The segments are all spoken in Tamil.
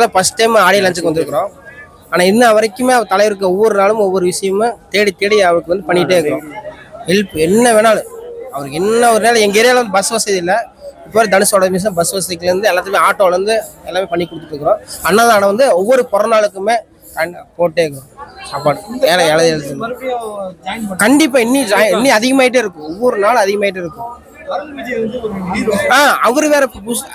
இப்போதான் ஃபர்ஸ்ட் டைம் ஆடியோ லஞ்சுக்கு வந்திருக்கிறோம். ஆனால் இன்ன வரைக்குமே அவர் தலைவருக்கு ஒவ்வொரு நாளும் ஒவ்வொரு விஷயமும் தேடி தேடி அவருக்கு வந்து பண்ணிகிட்டே இருக்கிறோம். ஹெல்ப் என்ன வேணாலும். அவருக்கு என்ன ஒரு நாள் எங்கள் ஏரியாவில் வந்து பஸ் வசதி இல்லை. இப்போ தனுஷோட மிஷன் பஸ் வசதிக்குலேருந்து எல்லாத்தையுமே ஆட்டோலேருந்து எல்லாமே பண்ணி கொடுத்துட்ருக்குறோம் அன்னதானம் வந்து ஒவ்வொரு பிறந்த நாளுக்குமே கண்ட- போட்டே இருக்கிறோம். சாப்பாடு ஏழை ஏழை கண்டிப்பாக இன்னி ஜாய் இன்னி அதிகமாயிட்டே இருக்கும். ஒவ்வொரு நாள் அதிகமாயிட்டே இருக்கும். அருண் விஜய் வந்து ஒரு ஹீரோ ஆ அவரு வேற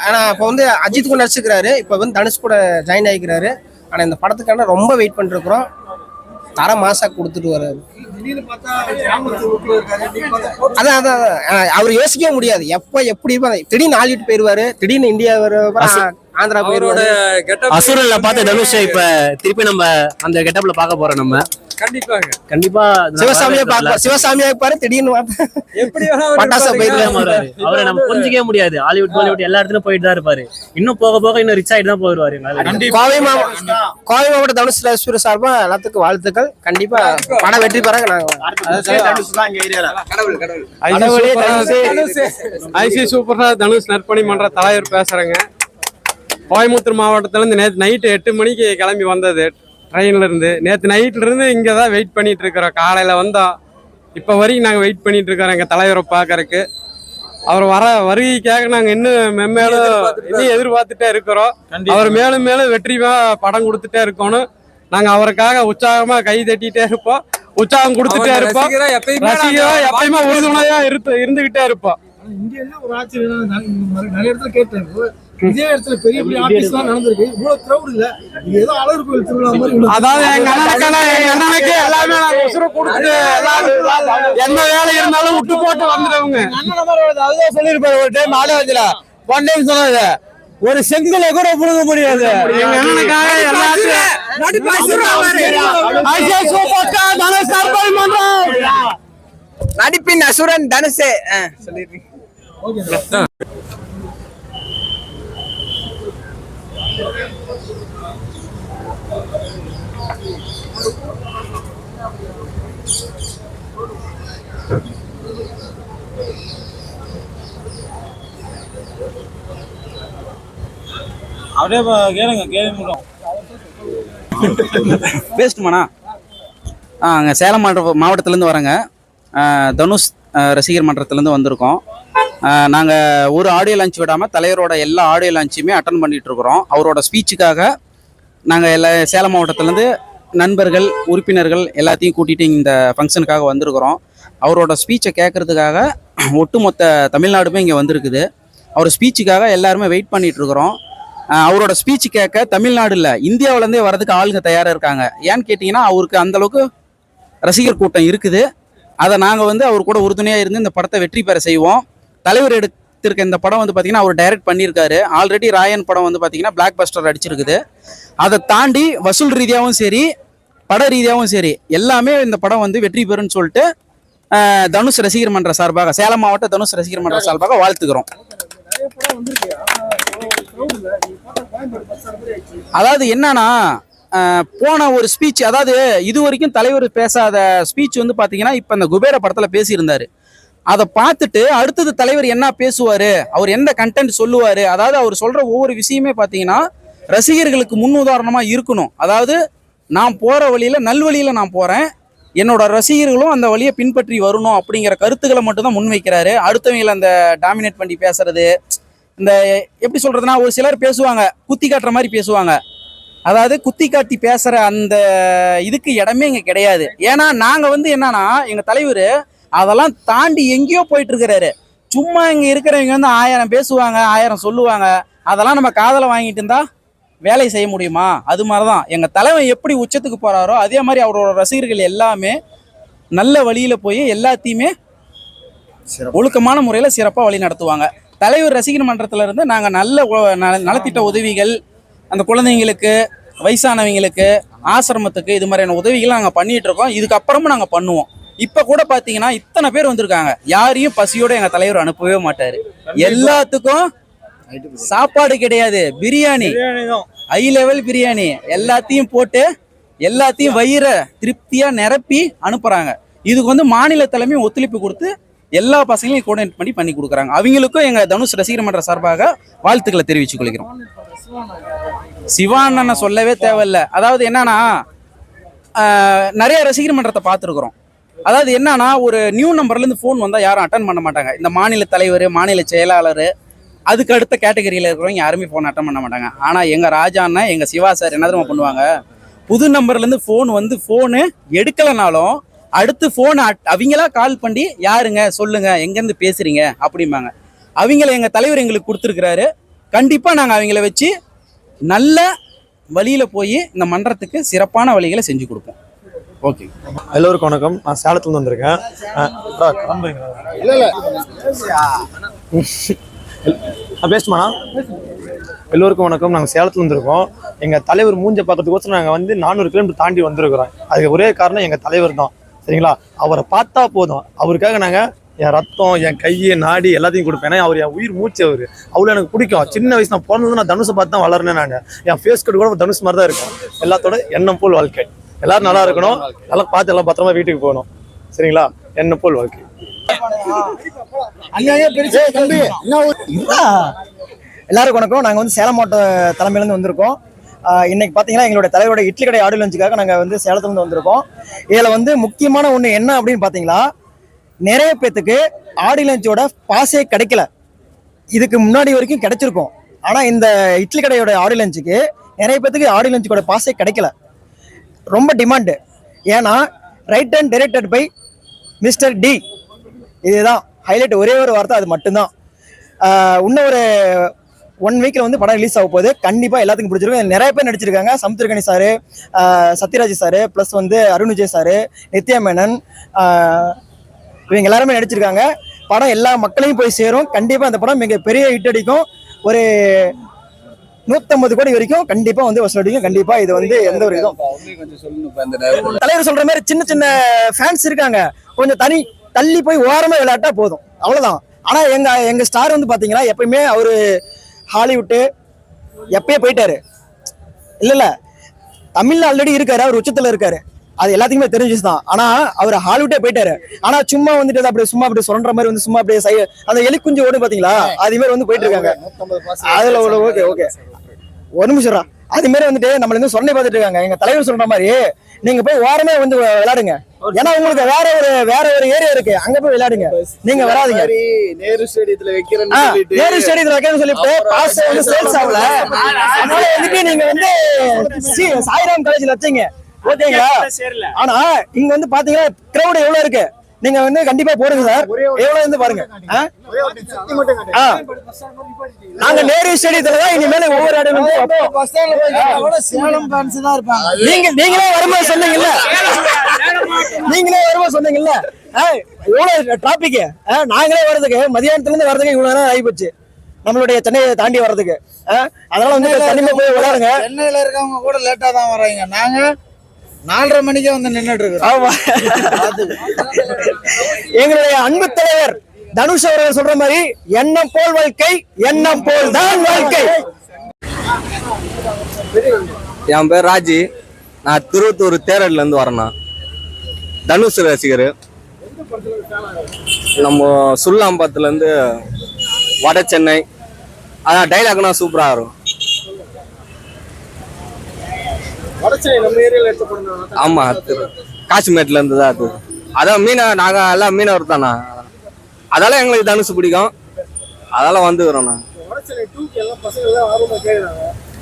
ஆனா இப்போ வந்து அஜித் கூட நடிச்சுக்கிறாரு இப்போ வந்து தனுஷ் கூட ஜாயின் ஆகிக்கிறாரு. ஆனா இந்த படத்துக்கான ரொம்ப வெயிட் பண்ணிருக்கிறோம். தர மாசா கொடுத்துட்டு வர்றாரு. அதான் அதான் அவர் யோசிக்கவே முடியாது. எப்ப எப்படி. திடீர்னு ஹாலிவுட் போயிருவாரு. திடீர்னு இந்தியா ஆந்திரா கெட்டப் அசுரன்ல பார்த்த தனுஷ் இப்ப திருப்பி நம்ம அந்த கெட்டப்ல பார்க்க போறோம் நம்ம. கண்டிப்பாக. கண்டிப்பா சிவசாமியை. பார்ப்பாரு சிவசாமியா இருப்பாரு திடீர்னு எப்படி பட்டாசு? அவரை நம்ம புரிஞ்சிக்கவே முடியாது. ஹாலிவுட் பாலிவுட் எல்லா இடத்துலயும் போயிட்டு தான் இருப்பாரு. இன்னும் போக போக இன்னும் ரிச் ஆயிட்டு தான் போயிருவாரு கோவை மாவட்டம் கோவை மாவட்ட தனுஷ் ராஜ்பூர் சார்பா எல்லாத்துக்கும் வாழ்த்துக்கள். கண்டிப்பா படம் வெற்றி பெறாங்க சூப்பரா ஐசி சூப்பரா தனுஷ் நற்பணி மன்ற தலைவர் பேசுறேங்க. கோயம்புத்தூர் மாவட்டத்துல இருந்து நேற்று நைட்டு எட்டு மணிக்கு கிளம்பி வந்தது. ட்ரெயின்ல இருந்து நேற்று நைட்ல இருந்து இங்க தான் வெயிட் பண்ணிட்டு இருக்கிறோம். காலையில வந்தோம். இப்போ வரைக்கும் நாங்கள் வெயிட் பண்ணிட்டு இருக்கிறோம் எங்க தலைவரை பார்க்கறக்கு அவர் வர வருகைக்காக நாங்க இன்னும் மென்மேலும் இன்னும் எதிர்பார்த்துட்டே இருக்கிறோம். அவர் மேலும் மேலும் வெற்றிமா படம் கொடுத்துட்டே இருக்கணும் நாங்க அவருக்காக உற்சாகமா கை தட்டிட்டே இருப்போம். உற்சாகம் கொடுத்துட்டே இருப்போம். ரசிகரா எப்பயுமே ரசிகரா நாங்க எப்பயுமே உறுதுணையா இருந்து இருந்துகிட்டே இருப்போம். இந்தியால ஒரு ஆச்சரியம் நான் நிறைய- நிறைய இடத்துல கேட்டேன். இதே இடத்துல பெரிய பெரிய ஆபீஸ் எல்லாம் நடந்திருக்கு. இவ்வளவு கிரௌட் இல்ல. இது ஏதோ அழகு கோயில் திருவிழா மாதிரி இவ்வளவு அதாவது எங்க அண்ணனுக்கான எங்க அண்ணனுக்கு எல்லாமே கொடுத்துட்டு எந்த வேலை இருந்தாலும் விட்டு போட்டு வந்துடுவோங்க அதுதான் சொல்லிருப்பாரு ஒரு டைம் ஆலோசனை ஒன் டைம் சொன்னது ஒரு செங்கலை கூட புடுங்க முடியாது. எங்க அண்ணனுக்காக எல்லாத்தையும் நடிப்பின் அசுரன் தனுஷே. அப்படியே கேளுங்க கேளுங்க பேசட்டுமாண்ணா ஆ அங்கே சேலம் மாவட்ட மாவட்டத்துலேருந்து வரேங்க. தனுஷ் ரசிகர் மன்றத்துலேருந்து வந்திருக்கோம். நாங்கள் ஒரு ஆடியோ லான்ச் விடாமல் தலைவரோட எல்லா ஆடியோ லான்ச்சுமே அட்டன் பண்ணிகிட்டு இருக்கிறோம். அவரோட ஸ்பீச்சுக்காக நாங்கள் எல்லா சேலம் மாவட்டத்துலேருந்து நண்பர்கள் உறுப்பினர்கள் எல்லாத்தையும் கூட்டிகிட்டு இந்த ஃபங்க்ஷனுக்காக வந்திருக்கிறோம். அவரோட ஸ்பீச்சை கேட்கறதுக்காக ஒட்டுமொத்த தமிழ்நாடுமே இங்கே வந்திருக்குது. அவர் ஸ்பீச்சுக்காக எல்லாருமே வெயிட் பண்ணிகிட்ருக்குறோம் அவரோட ஸ்பீச் கேட்க தமிழ்நாடு இல்லை இந்தியாவிலேருந்தே வரதுக்கு ஆளுங்க தயாராக இருக்காங்க. ஏன்னு கேட்டிங்கன்னா அவருக்கு அந்தளவுக்கு ரசிகர் கூட்டம் இருக்குது. அதை நாங்கள் வந்து அவர் கூட உறுதுணையாக இருந்து இந்த படத்தை வெற்றி பெற செய்வோம். தலைவர் எடுத்திருக்க இந்த படம் வந்து பார்த்தீங்கன்னா அவர் டைரக்ட் பண்ணியிருக்காரு. ஆல்ரெடி ராயன் படம் வந்து பார்த்தீங்கன்னா பிளாக் பஸ்டர் அடிச்சிருக்குது. அதை தாண்டி வசூல் ரீதியாகவும் சரி பட ரீதியாகவும் சரி எல்லாமே இந்த படம் வந்து வெற்றி பெறும்னு சொல்லிட்டு தனுஷ் ரசிகர் மன்ற சார்பாக சேலம் மாவட்ட தனுஷ் ரசிகர் மன்ற சார்பாக வாழ்த்துக்கிறோம். அதாவது என்னன்னா போன ஒரு ஸ்பீச் அதாவது இது வரைக்கும் தலைவர் பேசாத ஸ்பீச் வந்து பாத்தீங்கன்னா இப்ப இந்த குபேர படத்துல பேசியிருந்தாரு. அதை பார்த்துட்டு அடுத்தது தலைவர் என்ன பேசுவார்? அவர் எந்த கண்டென்ட் சொல்லுவார்? அதாவது அவர் சொல்கிற ஒவ்வொரு விஷயமே பார்த்தீங்கன்னா ரசிகர்களுக்கு முன் உதாரணமாக இருக்கணும். அதாவது நான் போகிற வழியில் நல்வழியில் நான் போகிறேன் என்னோட ரசிகர்களும் அந்த வழியை பின்பற்றி வரணும் அப்படிங்கிற கருத்துக்களை மட்டும்தான் முன்வைக்கிறாரு. அடுத்தவங்களை அந்த டாமினேட் பண்ணி பேசுறது இந்த எப்படி சொல்கிறதுனா ஒரு சிலர் பேசுவாங்க குத்தி காட்டுற மாதிரி பேசுவாங்க. அதாவது குத்தி காட்டி பேசுகிற அந்த இதுக்கு இடமே இங்கே கிடையாது. ஏன்னா நாங்கள் வந்து என்னன்னா எங்கள் தலைவர் அதெல்லாம் தாண்டி எங்கேயோ போயிட்டு இருக்கிறாரு சும்மா இங்க இருக்கிறவங்க வந்து ஆயிரம் பேசுவாங்க ஆயிரம் சொல்லுவாங்க. அதெல்லாம் நம்ம காதல வாங்கிட்டு இருந்தா வேலை செய்ய முடியுமா? அது மாதிரிதான். எங்க தலைவன் எப்படி உச்சத்துக்கு போறாரோ அதே மாதிரி அவரோட ரசிகர்கள் எல்லாமே நல்ல வழியில போய் எல்லாத்தையுமே ஒழுக்கமான முறையில சிறப்பா வழி நடத்துவாங்க. தலைவர் ரசிகர் மன்றத்துல இருந்து நாங்க நல்ல நலத்திட்ட உதவிகள் அந்த குழந்தைங்களுக்கு வயசானவங்களுக்கு ஆசிரமத்துக்கு இது மாதிரியான உதவிகள் நாங்க பண்ணிட்டு இருக்கோம். இதுக்கப்புறமும் நாங்க பண்ணுவோம். இப்ப கூட பாத்தீங்கன்னா இத்தனை பேர் வந்திருக்காங்க. யாரையும் பசியோட எங்க தலைவர் அனுப்பவே மாட்டாரு. எல்லாத்துக்கும் சாப்பாடு கிடையாது. பிரியாணி. High level biryani. எல்லாத்தையும் போட்டு எல்லாத்தையும் வயிற திருப்தியா நிரப்பி அனுப்புறாங்க. இதுக்கு வந்து மாநில தலைமையும் ஒத்துழைப்பு கொடுத்து எல்லா பசங்களையும் கோஆர்டினேட் பண்ணி பண்ணி கொடுக்குறாங்க. அவங்களுக்கும் எங்க தனுஷ் ரசிகர் மன்ற சார்பாக வாழ்த்துக்களை தெரிவித்துக் கொள்கிறோம். சிவானனை சொல்லவே தேவையில்ல. அதாவது என்னன்னா நிறைய ரசிகர் மன்றத்தை பார்த்துருக்குறோம். அதாவது என்னன்னா ஒரு நியூ நம்பர்லேருந்து ஃபோன் வந்தால் யாரும் அட்டன் பண்ண மாட்டாங்க. இந்த மாநில தலைவர் மாநில செயலாளர் அதுக்கு அடுத்த கேட்டகரியில் இருக்கிறவங்க யாருமே ஃபோன் அட்டன் பண்ண மாட்டாங்க. ஆனால் எங்கள் ராஜா அண்ணன் எங்கள் சிவா சார் என்ன தெரியுமா பண்ணுவாங்க? புது நம்பர்லேருந்து ஃபோன் வந்து ஃபோனு எடுக்கலைனாலும் அடுத்து ஃபோனை அவங்களா கால் பண்ணி யாருங்க? சொல்லுங்க. எங்கேருந்து பேசுறீங்க? அப்படிம்பாங்க. அவங்கள எங்கள் தலைவர் எங்களுக்கு கொடுத்துருக்குறாரு. கண்டிப்பாக நாங்கள் அவங்கள வச்சு நல்ல வழியில் போய் இந்த மன்றத்துக்கு சிறப்பான வழிகளை செஞ்சு கொடுப்போம். ஓகே. எல்லோருக்கும் வணக்கம். நான் சேலத்துலேருந்து வந்திருக்கேன். கிளம்புறீங்களா? நான் பேசுமாண்ணா எல்லோருக்கும் வணக்கம். நாங்கள் சேலத்துல வந்திருக்கோம். எங்கள் தலைவர் மூஞ்ச பார்க்கறதுக்கோசரம் நாங்கள் வந்து நானூறு கிலோமீட்டர் தாண்டி வந்திருக்கிறோம். அதுக்கு ஒரே காரணம் எங்கள் தலைவர் தான். சரிங்களா? அவரை பார்த்தா போதும். அவருக்காக நாங்கள் என் ரத்தம் என் கையை நாடி எல்லாத்தையும் கொடுப்பேன். அவர் என் உயிர் மூச்சு அவர். அவ்வளோ எனக்கு பிடிக்கும். சின்ன வயசு நான் பிறந்தது நான் தனுஷை பார்த்து தான் வளர்னேன் நான். என் ஃபேஸ் கட் கூட தனுஷ் மாதிரி தான் இருக்கும். எல்லாத்தோட எண்ணம் போல் வாழ்க்கை. எல்லாரும் நல்லா இருக்கணும். நல்லா பார்த்து எல்லாம் பத்திரமா வீட்டுக்கு போகணும். சரிங்களா? எண்ணம் போல் வாழ்க்கை. என்ன எல்லாருக்கும் வணக்கம். நாங்கள் வந்து சேலம் மாவட்ட தலைமையிலேருந்து வந்திருக்கோம். இன்னைக்கு பார்த்தீங்கன்னா எங்களுடைய தலைவரோட இட்லி கடை ஆடியோ லஞ்சுக்காக நாங்கள் வந்து சேலத்துலேருந்து வந்திருக்கோம். இதில் வந்து முக்கியமான ஒன்று என்ன அப்படின்னு பார்த்தீங்களா நிறைய பேத்துக்கு ஆடியோ லஞ்சோட பாஸே கிடைக்கல. இதுக்கு முன்னாடி வரைக்கும் கிடைச்சிருக்கும். ஆனால் இந்த இட்லி கடையோட ஆடியோ லஞ்சுக்கு நிறைய பேத்துக்கு ஆடியோ லஞ்சுக்கோட பாஸே கிடைக்கல. ரொம்ப டிமாண்டு ஏன்னா written and directed by mister D இதுதான். ஹைலைட் ஒரே ஒரு வார்த்தை அது மட்டும்தான். இன்னும் ஒரு ஒன் வீக்கில் வந்து படம் ரிலீஸ் ஆக போகுது. கண்டிப்பாக எல்லாத்துக்கும் பிடிச்சிருக்கும். நிறைய பேர் நடிச்சிருக்காங்க. Samuthirakani sir Sathyaraj sir plus வந்து அருண் விஜய் சார் நித்யா மேனன் இவங்க எல்லாருமே நடிச்சிருக்காங்க. படம் எல்லா மக்களையும் போய் சேரும். கண்டிப்பாக அந்த படம் மிக பெரிய ஹிட் அடிக்கும். ஒரு நூத்தம்பது கோடி வரைக்கும் கண்டிப்பா வந்து வசூல் அடிக்கும். கண்டிப்பா இது வந்து எந்த ஒரு இதுவும். தலைவர் சொல்ற மாதிரி சின்ன சின்ன ஃபேன்ஸ் இருக்காங்க. கொஞ்சம் தனி தள்ளி போய் ஓரமா விளையாட்டா போதும். அவ்வளவுதான். ஆனா எங்க எங்க ஸ்டார் வந்து பாத்தீங்கன்னா எப்பயுமே அவரு ஹாலிவுட்டு எப்பயே போயிட்டாரு. இல்ல இல்ல. தமிழ்ல ஆல்ரெடி இருக்காரு. அவர் உச்சத்துல இருக்காரு. அது எல்லாத்துக்குமே தெரிஞ்சுதான் ஆனா அவர் ஹாலிவுட்டே போயிட்டாரு. ஆனா சும்மா வந்துட்டு அப்படி சும்மா அப்படி சொல்ற மாதிரி வந்து சும்மா அப்படியே அந்த எலி குஞ்சு ஓடு பாத்தீங்களா? அது மாதிரி வந்து போயிட்டு இருக்காங்க. அதுல ஓகே ஓகே ஒரு நிமிஷம்ரா அது மாதிரி வந்துட்டு நம்மள இருந்து சொன்ன பார்த்துட்டு இருக்காங்க. எங்க தலைவர் சொல்ற மாதிரி நீங்க போய் ஓரமே வந்து விளையாடுங்க. ஏன்னா உங்களுக்கு வேற ஒரு வேற ஒரு ஏரியா இருக்கு. அங்க போய் விளையாடுங்க. நீங்க வராதீங்க. நேரு ஸ்டேடியத்துல வைக்கிறேன்னு சொல்லிட்டு நேரு ஸ்டேடியத்துல வைக்கணும்னு சொல்லிட்டு பாஸ் வந்து சேல்ஸ் ஆகல. அதனால வந்துட்டு நீங்க வந்து சாய்ராம் காலேஜ்ல வச்சீங்க. ஓகேங்களா? ஆனா இங்க வந்து பாத்தீங்கன்னா கிரௌட் எவ்வளவு இருக்கு? நீங்க வந்து கண்டிப்பா போடுங்க சார். எவ்வளவு இருந்து பாருங்க. நாங்க நேரு ஸ்டேடியத்துல தான் இனிமேல் ஒவ்வொரு இடம் நீங்க நீங்களே வரும்போது சொன்னீங்கல்ல. நீங்களே வரும்போது சொன்னீங்கல்ல. எவ்வளவு டிராபிக் நாங்களே வர்றதுக்கு மதியானத்துல இருந்து வர்றதுக்கு இவ்வளவு நேரம் ஆகிப்போச்சு. நம்மளுடைய சென்னையை தாண்டி வர்றதுக்கு. அதனால வந்து தனிமை போய் விளையாடுங்க சென்னையில இருக்கவங்க கூட லேட்டா தான் வர்றாங்க. நாங்க நாலரை மணிக்கே வந்து நின்னுட்டு இருக்கிறோம் ஆமா எங்களுடைய அன்பு தலைவர் தனுஷ் அவர்கள் சொல்ற மாதிரி எண்ணம் போல் வாழ்க்கை எண்ணம் போல் தான் வாழ்க்கை. என் பேர் ராஜி. நான் திருவத்தூர் தேரட்ல இருந்து வரேண்ணா. தனுஷ் ரசிகர். நம்ம சுல்லாம்பத்துல இருந்து வட சென்னை. அதான் டைலாக்னா சூப்பரா இருக்கும் வடச்சேரி நம்ம ஏரியால எடுத்த படம் தான் ஆமா காசிமேட்ல இருந்து தான் அது. அதான் மீன நாங்க எல்லாம் மீனவர் தானா? அதெல்லாம் எங்களுக்கு தனுஷ் பிடிக்கும். அதெல்லாம் வந்துக்கிறோம்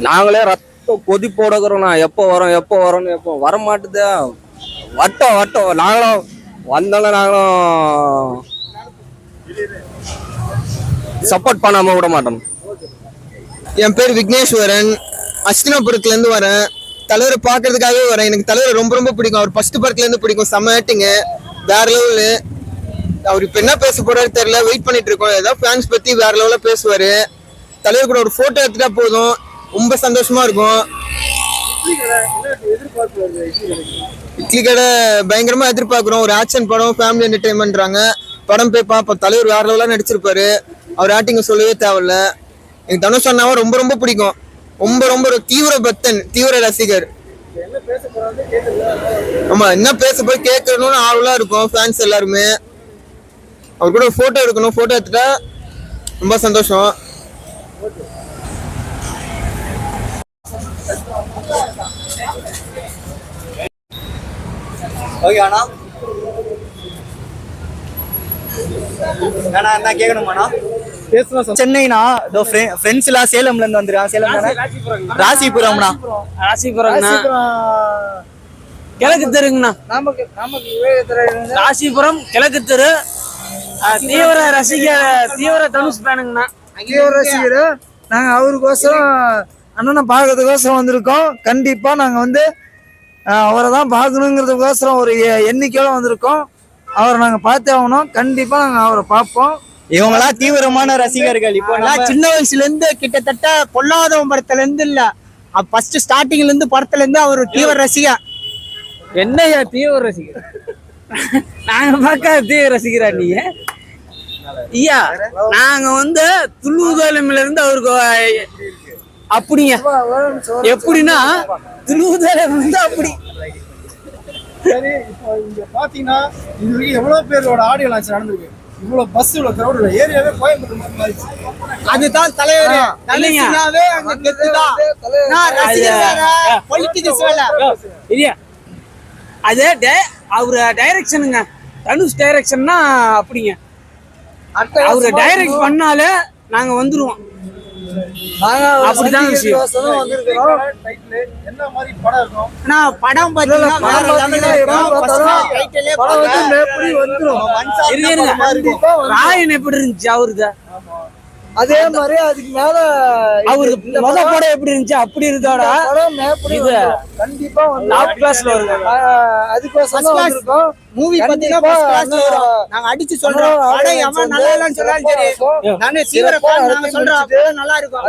நாங்களே ரத்தம் கொதிப்போட இருக்கிறோம்ண்ணா எப்போ வரோம் எப்போ வரோம்னு எப்போ வர மாட்டுதே வட்டம் வட்டம். நாங்களும் வந்தோம் நாங்களும் சப்போர்ட் பண்ணாம விட மாட்டோம். என் பேர் விக்னேஸ்வரன். அஸ்தினாபுரத்துல இருந்து வரேன். தலைவரை பார்க்கறதுக்காகவே வரேன். எனக்கு தலைவரை ரொம்ப ரொம்ப பிடிக்கும். அவர் ஃபர்ஸ்ட் படத்துலேருந்து பிடிக்கும். செம்ம ஆக்டிங்க வேற லெவலு அவர் இப்போ என்ன பேச போறாரு தெரியல. வெயிட் பண்ணிட்டு இருக்கோம். ஏதாவது ஃபேன்ஸ் பற்றி வேற லெவலில் பேசுவார். தலைவர் கூட ஒரு ஃபோட்டோ எடுத்துட்டா போதும். ரொம்ப சந்தோஷமா இருக்கும். இட்லி கடை பயங்கரமா எதிர்பார்க்குறோம். ஒரு ஆக்ஷன் படம் ஃபேமிலி என்டர்டைன்மெண்ட்றாங்க படம் போய் பார்ப்போம் தலைவர் வேற லெவலாக நடிச்சிருப்பாரு. அவர் ஆக்டிங் சொல்லவே தேவையில்ல. எனக்கு தனுஷ் அண்ணாவை ரொம்ப ரொம்ப பிடிக்கும். ரொம்ப ரொம்ப ஒரு தீவிர பக்தன் தீவிர ரசிகர். ஆமா என்ன பேச போய் கேட்கணும்னு ஆவலா இருக்கும் ஃபேன்ஸ் எல்லாருமே. அவர் கூட ஃபோட்டோ எடுக்கணும் ஃபோட்டோ எடுத்துட்டா ரொம்ப சந்தோஷம். ஓகே அண்ணா. அண்ணா என்ன கேட்கணுமாண்ணா சென்னைனா இதோ ஃப்ரெண்ட்ஸ் எல்லாம் சேலம்ல இருந்து வந்துருக்கான் சேலம் தானே ராசிபுரம்ண்ணா ராசிபுரம்ண்ணா கிழக்கு தெருங்கண்ணா. ராசிபுரம் கிழக்கு தெரு. தீவிர ரசிக தீவிர தனுஷ் பேனுங்கண்ணா. ரசிகர். நாங்க அவருக்கோசரம் அண்ணனை பார்க்கறதுக்கோசரம் வந்திருக்கோம். கண்டிப்பா நாங்க வந்து அவரை தான் பார்க்கணுங்கிறதுக்கோசரம் ஒரு எ- எண்ணிக்கையோட வந்திருக்கோம். அவரை நாங்க பார்த்தே ஆகணும். கண்டிப்பா நாங்க அவரை பார்ப்போம். இவங்களாம் தீவிரமான ரசிகர்கள். இப்போ சின்ன வயசுல இருந்து கிட்டத்தட்ட பொல்லாதவன் படத்துல இருந்து இல்ல ஃபர்ஸ்ட் ஸ்டார்டிங்ல இருந்து படத்துல இருந்து அவர் தீவிர ரசிகர் என்னையா தீவிர ரசிகர்? நாங்க பார்க்காத தீவிர ரசிகரா நீங்க? ஐயா நாங்க வந்து துளுதலமில இருந்து அவருக்கு அப்படிங்க எப்படின்னா துளுதலம் வந்து அப்படி. சரி இப்போ இங்க பாத்தீங்கன்னா இது வரைக்கும் எவ்வளவு பேரோட ஆடியோ லான்ச் நடந்திருக்கு? இவ்வளவு பஸ் இவ்வளவு கிரௌட் ஏரியாவே கோயம்புத்தூர் மாதிரி மாறிடுச்சு. அதுதான் தலைவர். தனுஷுனாவே அங்க கெத்துதான். நான் ரசிகர் வேற, politics வேற. இல்லையா அது டே- அவரு டைரக்ஷனுங்க தனுஷ் டைரக்ஷன்னா அப்படிங்க. அவரு டைரக்ட் பண்ணாலே நாங்க வந்துருவோம். அப்படிதான் விஷயம். மாதிரி படம் இருக்கும் இருக்கும். இருக்கும். ராயன் எப்படி இருந்துச்சு அவருது அதே மாதிரி அதுக்கு மேல அவருக்கு முத படம் எப்படி இருந்துச்சு அப்படி இருந்தோட இது. கண்டிப்பா டாப் கிளாஸ்ல வந்திருக்கோம் மூவி பாத்தீங்கன்னா. நாங்க அடிச்சு சொல்றோம் படம் எவன் நல்லா இல்லைன்னு சொன்னாலும் சரி நானே தீவிர நாங்க சொல்றோம் நல்லா இருக்கும்